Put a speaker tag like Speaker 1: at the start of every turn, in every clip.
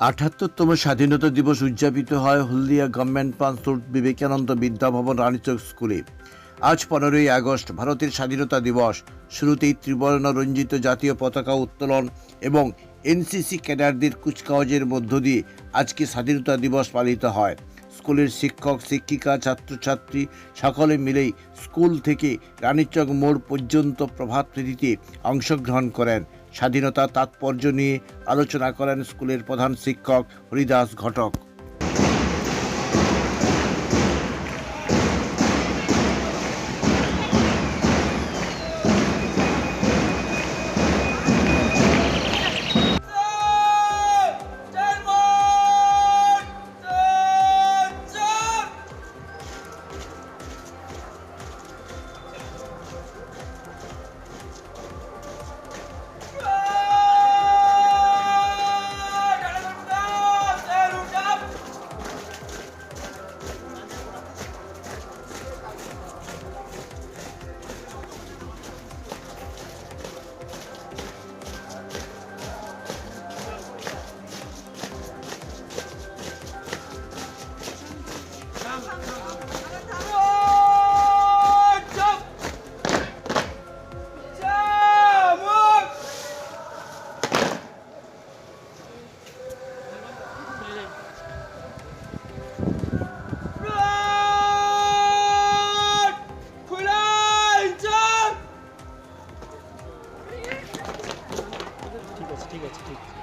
Speaker 1: আঠাত্তরতম স্বাধীনতা দিবস উদযাপিত হয় হলদিয়া গভর্নমেন্ট পান্সুট বিবেকানন্দ বিদ্যাভবন রানীচক স্কুলে। আজ পনেরোই আগস্ট ভারতের স্বাধীনতা দিবস। শুরুতেই ত্রিবর্ণ রঞ্জিত জাতীয় পতাকা উত্তোলন এবং এনসিসি ক্যাডারদের কুচকাওয়াজের মধ্য দিয়ে আজকে স্বাধীনতা দিবস পালিত হয়। স্কুলের শিক্ষক, শিক্ষিকা, ছাত্রছাত্রী সকলে মিলেই স্কুল থেকে রানীচক মোড় পর্যন্ত প্রভাত ফেরিতে অংশগ্রহণ করেন। স্বাধীনতা তাৎপর্য নিয়ে আলোচনা করেন স্কুলের প্রধান শিক্ষক হরিদাস ঘটক।
Speaker 2: ঠিক আছে ঠিক আছে।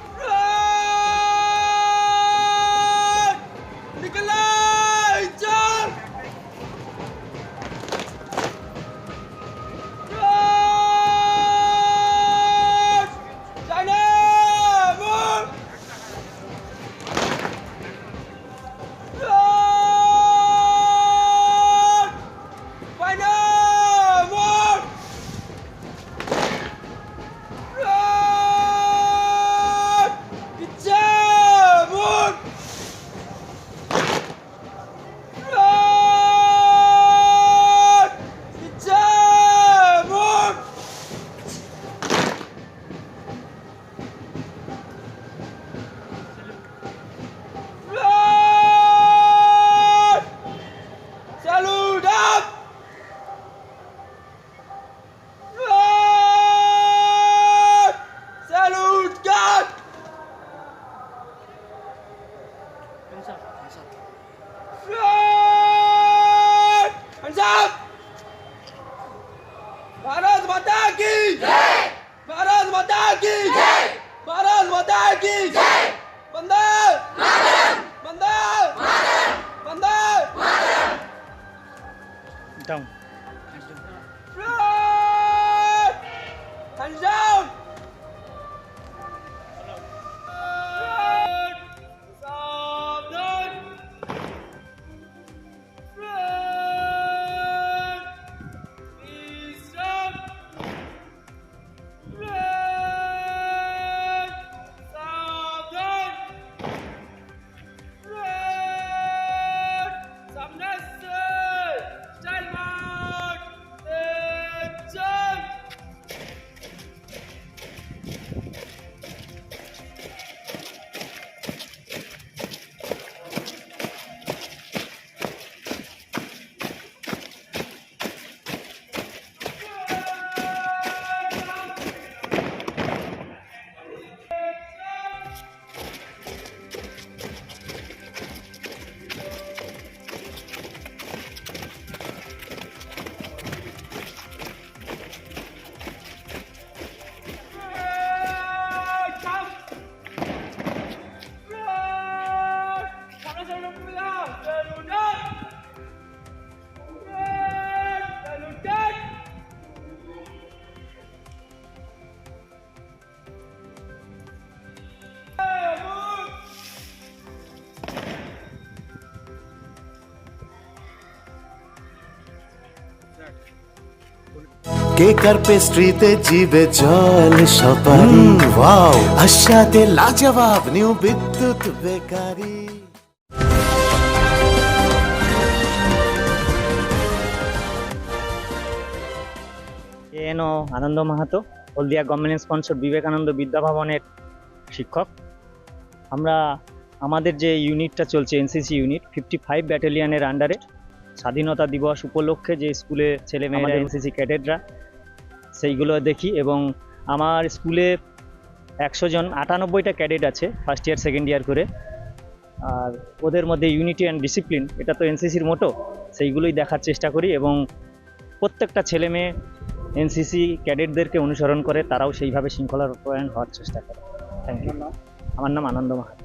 Speaker 3: কেকার পেস্ট্রিতে জিবে জল সপারি ওয়াও। আশাতে লাজবাব new Bidyut bakery.
Speaker 2: N Anand Mahato Haldia government sponsor Vivekananda বিদ্যাভবনের শিক্ষক। আমরা আমাদের যে ইউনিটটা চলছে এনসিসি ইউনিট ফিফটি ফাইভ ব্যাটালিয়নের আন্ডারে স্বাধীনতা দিবস উপলক্ষে যে স্কুলে ছেলেমেয়েরা এনসিসি ক্যাডেটরা সেইগুলো দেখি এবং আমার স্কুলে একশো জন আটানব্বইটা ক্যাডেট আছে ফার্স্ট ইয়ার সেকেন্ড ইয়ার করে। আর ওদের মধ্যে ইউনিটি অ্যান্ড ডিসিপ্লিন এটা তো এনসিসির মোটো সেইগুলোই দেখার চেষ্টা করি এবং প্রত্যেকটা ছেলে মেয়ে এনসিসি ক্যাডেটদেরকে অনুসরণ করে তারাও সেইভাবে শৃঙ্খলার পরায়ণ হওয়ার চেষ্টা করে। থ্যাংক ইউ আমার নাম আনন্দ মাহাতো।